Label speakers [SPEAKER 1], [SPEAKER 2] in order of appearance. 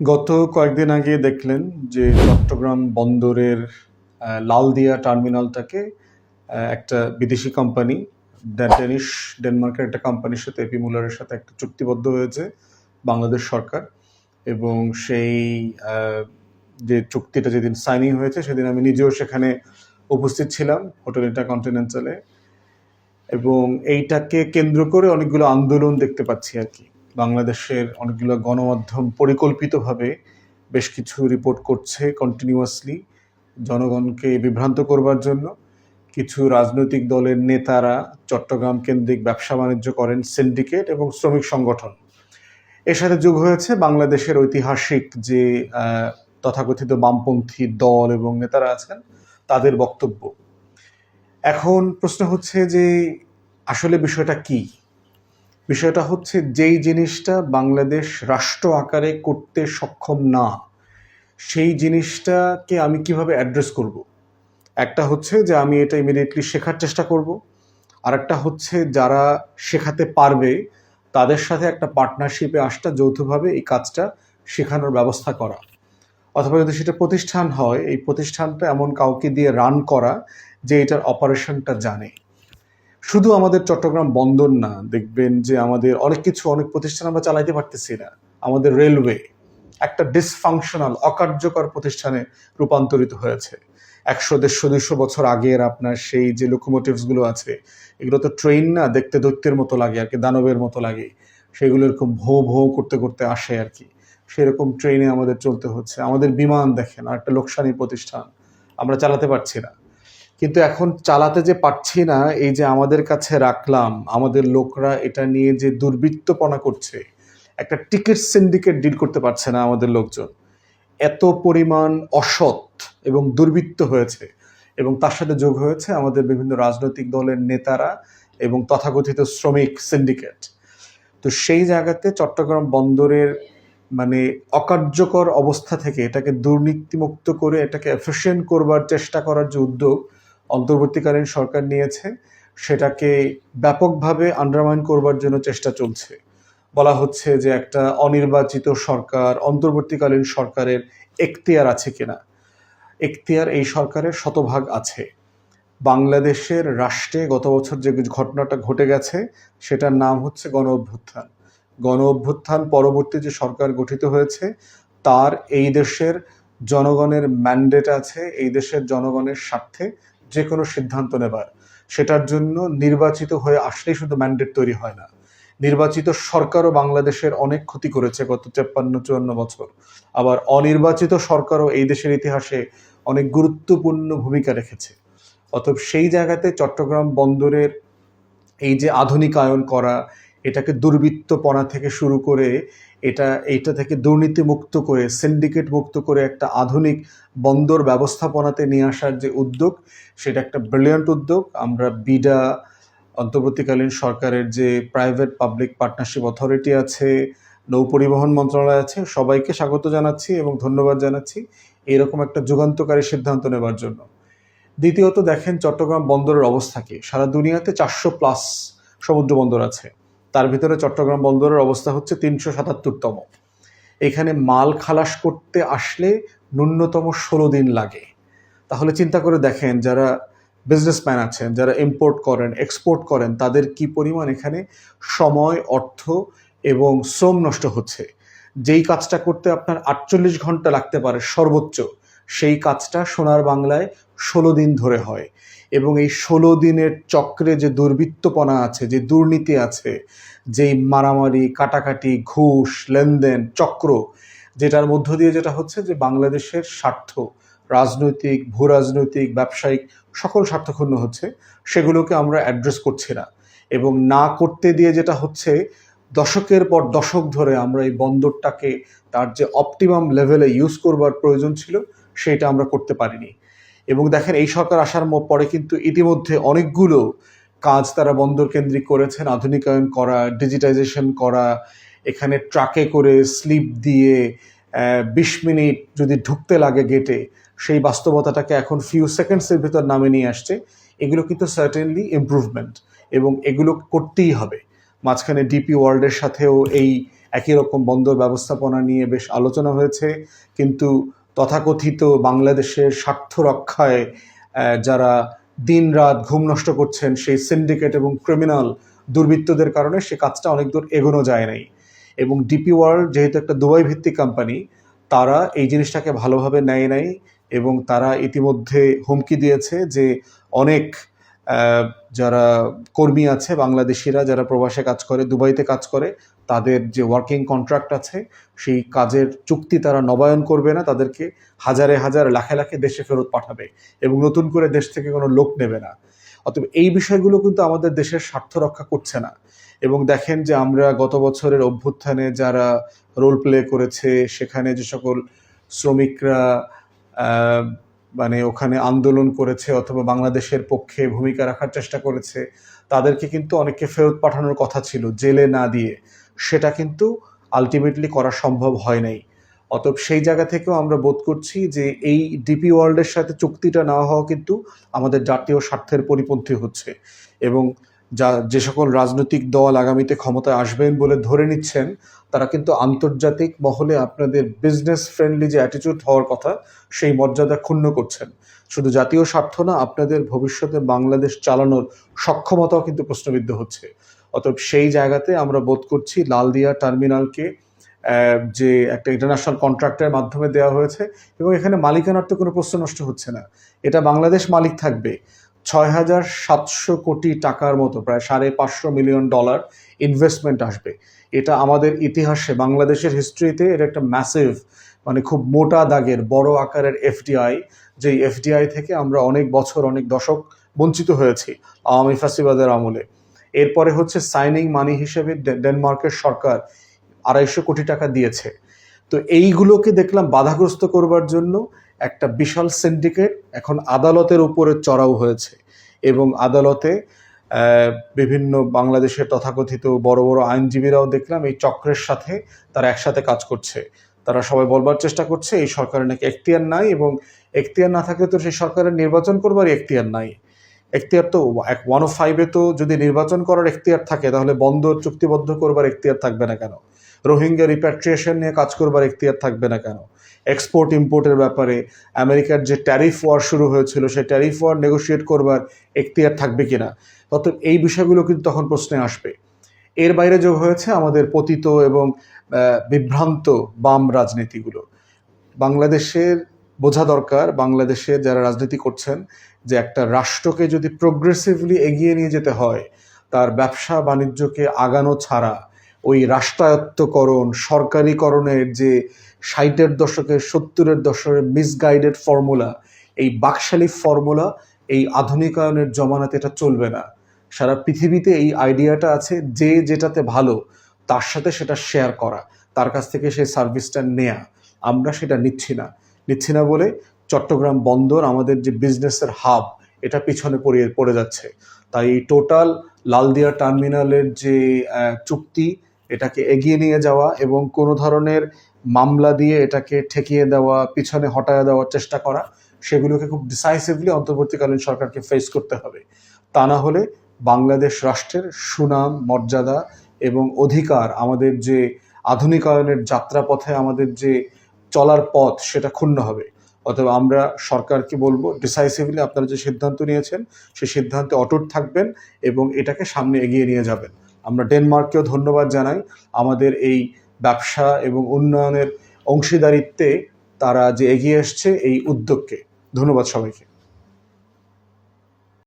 [SPEAKER 1] গত কয়েকদিন আগে দেখলেন যে চট্টগ্রাম বন্দরের লালদিয়া টার্মিনালটাকে একটা বিদেশি কোম্পানি ডেনিশ, ডেনমার্কের একটা কোম্পানির সাথে এপি মুলারের সাথে একটা চুক্তিবদ্ধ হয়েছে বাংলাদেশ সরকার এবং সেই যে চুক্তিটা যেদিন সাইনিং হয়েছে সেদিন আমি নিজেও সেখানে উপস্থিত ছিলাম হোটেল ইন্টারকন্টিনেন্টালে এবং এইটাকে কেন্দ্র করে অনেকগুলো আন্দোলন দেখতে পাচ্ছি আর কি। বাংলাদেশের অনেকগুলো গণমাধ্যম পরিকল্পিতভাবে বেশ কিছু রিপোর্ট করছে কন্টিনিউয়াসলি জনগণকে বিভ্রান্ত করবার জন্য। কিছু রাজনৈতিক দলের নেতারা চট্টগ্রাম কেন্দ্রিক ব্যবসা বাণিজ্য করেন সিন্ডিকেট এবং শ্রমিক সংগঠন। এর সাথে যোগ হয়েছে বাংলাদেশের ঐতিহাসিক যে তথাকথিত বামপন্থী দল এবং নেতারা আছেন, তাদের বক্তব্য। এখন প্রশ্ন হচ্ছে যে, আসলে বিষয়টা কি? বিষয়টা হচ্ছে যেই জিনিসটা বাংলাদেশ রাষ্ট্র আকারে করতে সক্ষম না, সেই জিনিসটাকে আমি কীভাবে অ্যাড্রেস করব? একটা হচ্ছে যে আমি এটা ইমিডিয়েটলি শেখার চেষ্টা করব। আর একটা হচ্ছে যারা শেখাতে পারবে, তাদের সাথে একটা পার্টনারশিপে আসটা, যৌথভাবে এই কাজটা শেখানোর ব্যবস্থা করা। অথবা যদি সেটা প্রতিষ্ঠান হয়, এই প্রতিষ্ঠানটা এমন কাউকে দিয়ে রান করা যে এটার অপারেশনটা জানে। শুধু আমাদের চট্টগ্রাম বন্দর না, দেখবেন যে আমাদের অনেক কিছু, অনেক প্রতিষ্ঠান আমরা চালাইতে পারতেছি না। আমাদের রেলওয়ে একটা ডিসফাংশনাল অকার্যকর প্রতিষ্ঠানে রূপান্তরিত হয়েছে। একশো, দেড়শো, দুইশো বছর আগের আপনার সেই যে লোকোমোটিভসগুলো আছে, এগুলো তো ট্রেন না, দেখতে দৈত্যের মতো লাগে আর কি, দানবের মতো লাগে। সেগুলো এরকম ভো ভো করতে করতে আসে আর কি। সেরকম ট্রেনে আমাদের চলতে হচ্ছে। আমাদের বিমান দেখেন আর একটা লোকসানি প্রতিষ্ঠান। আমরা চালাতে পারছি না। কিন্তু এখন চালাতে যে পারছি না, এই যে আমাদের কাছে রাখলাম, আমাদের লোকরা এটা নিয়ে যে দুর্বৃত্তপনা করছে, একটা টিকিট সিন্ডিকেট ডিল করতে পারছে না আমাদের লোকজন। এত পরিমাণ অসৎ এবং দুর্বৃত্ত হয়েছে এবং তার সাথে যোগ হয়েছে আমাদের বিভিন্ন রাজনৈতিক দলের নেতারা এবং তথাকথিত শ্রমিক সিন্ডিকেট। তো সেই জায়গাতে চট্টগ্রাম বন্দরের মানে অকার্যকর অবস্থা থেকে এটাকে দুর্নীতিমুক্ত করে, এটাকে এফিসিয়েন্ট করবার চেষ্টা করার যে উদ্যোগ অন্তর্বর্তীকালীন সরকার নিয়েছে, সেটাকে ব্যাপকভাবে আন্ডারমাইন করবার জন্য চেষ্টা চলছে। বলা হচ্ছে যে একটা অনির্বাচিত সরকার, অন্তর্বর্তীকালীন সরকারের এখতিয়ার আছে কিনা। এখতিয়ার এই সরকারের শতভাগ আছে। বাংলাদেশের রাষ্ট্রে গত বছর যে ঘটনাটা ঘটে গেছে, সেটার নাম হচ্ছে গণ অভ্যুত্থান। গণ অভ্যুত্থান পরবর্তী যে সরকার গঠিত হয়েছে, তার এই দেশের জনগণের ম্যান্ডেট আছে, এই দেশের জনগণের স্বার্থে যে কোনো সিদ্ধান্ত নেবার। সেটার জন্য নির্বাচিত হয়ে আসলেই শুধু ম্যান্ডেট তৈরি হয় না। নির্বাচিত সরকারও বাংলাদেশের অনেক ক্ষতি করেছে গত তেপ্পান্ন, চুয়ান্ন বছর। আবার অনির্বাচিত সরকারও এই দেশের ইতিহাসে অনেক গুরুত্বপূর্ণ ভূমিকা রেখেছে। অতএব সেই জায়গাতে চট্টগ্রাম বন্দরের এই যে আধুনিকায়ন করা, এটাকে দুর্বৃত্তপনা থেকে শুরু করে এটা, এইটা থেকে দুর্নীতি মুক্ত করে সিন্ডিকেট মুক্ত করে একটা আধুনিক বন্দর ব্যবস্থাপনাতে নিয়ে আসার যে উদ্যোগ, সেটা একটা ব্রিলিয়ান্ট উদ্যোগ। আমরা বিডা, অন্তর্বর্তীকালীন সরকারের যে প্রাইভেট পাবলিক পার্টনারশিপ অথরিটি আছে, নৌ পরিবহন মন্ত্রণালয় আছে, সবাইকে স্বাগত জানাচ্ছি এবং ধন্যবাদ জানাচ্ছি এরকম একটা যুগান্তকারী সিদ্ধান্ত নেবার জন্য। দ্বিতীয়ত দেখেন চট্টগ্রাম বন্দরের অবস্থা কি? সারা দুনিয়াতে চারশো প্লাস সমুদ্র বন্দর আছে। তার ভিতরে চট্টগ্রাম বন্দরের অবস্থা হচ্ছে তিনশো সাতাত্তরতম। এখানে মাল খালাস করতে আসলে ন্যূনতম ষোলো দিন লাগে। তাহলে চিন্তা করে দেখেন, যারা বিজনেসম্যান আছেন, যারা ইম্পোর্ট করেন এক্সপোর্ট করেন, তাদের কি পরিমাণ এখানে সময়, অর্থ এবং শ্রম নষ্ট হচ্ছে? যেই কাজটা করতে আপনার আটচল্লিশ ঘণ্টা লাগতে পারে সর্বোচ্চ, সেই কাজটা সোনার বাংলায় ষোলো দিন ধরে হয় এবং এই ষোলো দিনের চক্রে যে দুর্বৃত্তপনা আছে, যে দুর্নীতি আছে, যেই মারামারি, কাটাকাটি, ঘুষ, লেনদেন, চক্র, যেটার মধ্য দিয়ে যেটা হচ্ছে যে বাংলাদেশের স্বার্থ, রাজনৈতিক ভূ রাজনৈতিক ব্যবসায়িক সকল স্বার্থক্ষুণ্ণ হচ্ছে, সেগুলোকে আমরা অ্যাড্রেস করছি না। এবং না করতে দিয়ে যেটা হচ্ছে, দশকের পর দশক ধরে আমরা এই বন্দরটাকে তার যে অপটিমাম লেভেলে ইউজ করবার প্রয়োজন ছিল, সেটা আমরা করতে পারিনি। এবং দেখেন এই সরকার আসার পরে কিন্তু ইতিমধ্যে অনেকগুলো কাজ তারা বন্দর কেন্দ্রিক করেছেন, আধুনিকায়ন করা ডিজিটাইজেশন করা, এখানে ট্রাকে করে স্লিপ দিয়ে বিশ মিনিট যদি ঢুকতে লাগে গেটে সেই বাস্তবতাটাকে এখন ফিউ সেকেন্ডসের ভিতর নামে নিয়ে আসছে। এগুলো কিন্তু সার্টেনলি ইমপ্রুভমেন্ট এবং এগুলো করতেই হবে। মাঝখানে ডিপি ওয়ার্ল্ডের সাথেও এই একই রকম বন্দর ব্যবস্থাপনা নিয়ে বেশ আলোচনা হয়েছে। কিন্তু তথাকথিত বাংলাদেশের স্বার্থ রক্ষায় যারা দিন রাত ঘুম নষ্ট করছেন, সেই সিন্ডিকেট এবং ক্রিমিনাল দুর্বৃত্তদের কারণে সে কাজটা অনেক দূর এগোনো যায় নাই। এবং ডিপি ওয়ার্ল্ড যেহেতু একটা দুবাই ভিত্তিক কোম্পানি তারা এই জিনিসটাকে ভালোভাবে নেয় নাই এবং তারা ইতিমধ্যে হুমকি দিয়েছে যে অনেক যারা কর্মী আছে, বাংলাদেশিরা যারা প্রবাসে কাজ করে, দুবাইতে কাজ করে, তাদের যে ওয়ার্কিং কন্ট্রাক্ট আছে, সেই কাজের চুক্তি তারা নবায়ন করবে না, তাদেরকে হাজারে হাজার, লাখে লাখে দেশে ফেরত পাঠাবে এবং নতুন করে দেশ থেকে কোনো লোক নেবে না। অতএব এই বিষয়গুলো কিন্তু আমাদের দেশের স্বার্থ রক্ষা করছে না। এবং দেখেন যে আমরা গত বছরের অভ্যুত্থানে যারা রোল প্লে করেছে, সেখানে যে সকল শ্রমিকরা মানে ওখানে আন্দোলন করেছে অথবা বাংলাদেশের পক্ষে ভূমিকা রাখার চেষ্টা করেছে, তাদেরকে কিন্তু অনেককে ফেরত পাঠানোর কথা ছিল, জেলে না দিয়ে। সেটা কিন্তু আলটিমেটলি করা সম্ভব হয় নাই। অতএব সেই জায়গা থেকেও আমরা বোধ করছি যে এই ডিপি ওয়ার্ল্ডের সাথে চুক্তিটা না হওয়া কিন্তু আমাদের জাতীয় স্বার্থের পরিপন্থী হচ্ছে। এবং যা যে সকল রাজনৈতিক দল আগামীতে ক্ষমতায় আসবেন বলে ধরে নিচ্ছেন, তারা কিন্তু আন্তর্জাতিক মহলে আপনাদের বিজনেস ফ্রেন্ডলি যে অ্যাটিটিউড হওয়ার কথা, সেই মর্যাদা ক্ষুণ্ণ করছেন। শুধু জাতীয় স্বার্থ না, আপনাদের ভবিষ্যতে বাংলাদেশ চালানোর সক্ষমতাও কিন্তু প্রশ্নবিদ্ধ হচ্ছে। অতএব সেই জায়গাতে আমরা বোধ করছি লালদিয়া টার্মিনালকে যে একটা ইন্টারন্যাশনাল কন্ট্রাক্টের মাধ্যমে দেওয়া হয়েছে, এবং এখানে মালিকানার তো কোনো প্রশ্ন নষ্ট হচ্ছে না। এটা বাংলাদেশ মালিক থাকবে। ছয় হাজার সাতশো কোটি টাকার মতো, প্রায় সাড়ে পাঁচশো মিলিয়ন ডলার ইনভেস্টমেন্ট আসবে। এটা আমাদের ইতিহাসে, বাংলাদেশের হিস্ট্রিতে এটা একটা ম্যাসিভ মানে খুব মোটা দাগের, বড় আকারের এফডিআই যেই এফডিআই থেকে আমরা অনেক বছর, অনেক দশক বঞ্চিত হয়েছি আওয়ামী ফাসিবাদের আমলে। এরপরে হচ্ছে সাইনিং মানি হিসেবে ডেনমার্কের সরকার আড়াইশো কোটি টাকা দিয়েছে। তো এইগুলোকে দেখলাম বাধাগ্রস্ত করবার জন্য একটা বিশাল সিন্ডিকেট এখন আদালতের উপরে চড়াও হয়েছে এবং আদালতে বিভিন্ন বাংলাদেশের তথাকথিত বড় বড় আইনজীবীরাও দেখলাম এই চক্রের সাথে তারা একসাথে কাজ করছে। তারা সবাই বলবার চেষ্টা করছে, এই সরকারের নাকি এখতিয়ার নাই এবং এখতিয়ার না থাকলে তো সেই সরকারের নির্বাচন করবার এখতিয়ার নাই। এখতিয়ার তো এক ওয়ান ও ফাইভে তো যদি নির্বাচন করার এখতিয়ার থাকে, তাহলে বন্দর চুক্তিবদ্ধ করবার এখতিয়ার থাকবে না কেন? রোহিঙ্গা রিপ্যাট্রিয়েশন নিয়ে কাজ করবার এখতিয়ার থাকবে না কেন? এক্সপোর্ট ইম্পোর্টের ব্যাপারে, আমেরিকার যে ট্যারিফ ওয়ার শুরু হয়েছিল, সেই ট্যারিফ ওয়ার নেগোশিয়েট করবার এখতিয়ার থাকবে কিনা? অতএব এই বিষয়গুলো কিন্তু তখন প্রশ্নে আসবে। এর বাইরে যোগ হয়েছে আমাদের পতিত এবং বিভ্রান্ত বাম রাজনীতিগুলো। বাংলাদেশের বোঝা দরকার, বাংলাদেশে যারা রাজনীতি করছেন, যে একটা রাষ্ট্রকে যদি প্রোগ্রেসিভলি এগিয়ে নিয়ে যেতে হয়, তার ব্যবসা বাণিজ্যকে আগানো ছাড়া ওই রাষ্ট্রায়ত্তকরণ, সরকারিকরণের যে ষাটের দশকের সত্তরের দশকের মিসগাইডেড ফর্মুলা এই বাকশালী ফর্মুলা এই আধুনিকায়নের জমানাতে এটা চলবে না। সারা পৃথিবীতে এই আইডিয়াটা আছে যে যেটাতে ভালো, তার সাথে সেটা শেয়ার করা, তার কাছ থেকে সেই সার্ভিসটা নেয়া। আমরা সেটা নিচ্ছি না। নিচ্ছি না বলে চট্টগ্রাম বন্দর আমাদের যে বিজনেসের হাব এটা পিছনে পড়ে পড়ে যাচ্ছে। তাই টোটাল লালদিয়া টার্মিনালের যে চুক্তি এটাকে এগিয়ে নিয়ে যাওয়া এবং কোনো ধরনের মামলা দিয়ে এটাকে ঠেকিয়ে দেওয়া, পিছনে হটায় দেওয়ার চেষ্টা করা, সেগুলোকে খুব ডিসাইসিভলি অন্তর্বর্তীকালীন সরকারকে ফেস করতে হবে। তা না হলে বাংলাদেশ রাষ্ট্রের সুনাম, মর্যাদা এবং অধিকার, আমাদের যে আধুনিকায়নের যাত্রাপথে আমাদের যে চলার পথ, সেটা ক্ষুণ্ণ হবে। অতএব আমরা সরকারকে বলব ডিসাইসিভলি আপনারা যে সিদ্ধান্ত নিয়েছেন সেই সিদ্ধান্তে অটুট থাকবেন এবং এটাকে সামনে এগিয়ে নিয়ে যাবেন। আমরা ডেনমার্ককেও ধন্যবাদ জানাই। আমাদের এই ব্যবসা এবং উন্নয়নের অংশীদারিত্বে তারা যে এগিয়ে এসছে এই উদ্যোগকে। ধন্যবাদ সবাইকে।